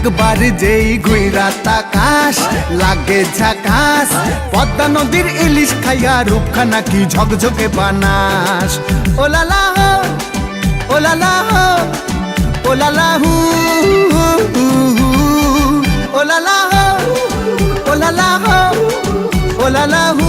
একবার যেই ঘুইরা তাকাস, লাগে ঝাকাস, পদ্মা নদীর ইলিশ খাইয়া রূপখানা কি ঝকঝকে বানাস। ওলালা হো ওলালা হো ওলালা হু ওলালা হো ওলালা হো ওলালা হু।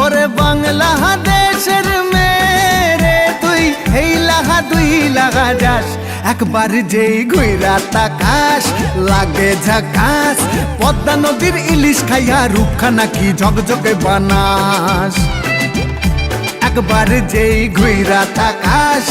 ওরে বাংলা দেশের মেরে তুই, এই লাহা দুই লাগা যাস। একবার যেই ঘুইরা তাকাস, লাগে ঝাকাস, পদ্মা নদীর ইলিশ খাইয়া রূপখানা কি ঝকঝকে বানাস। একবার যেই ঘুইরা তাকাস,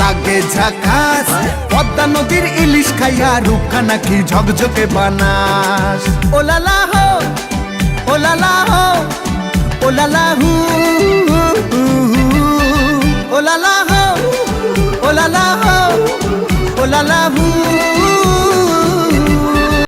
লাগে ঝাকাস, পদ্মা নদীর ইলিশ খাইয়া রূপখানা কি ঝকঝকে বানাস। ওলালা হো ওলালা হু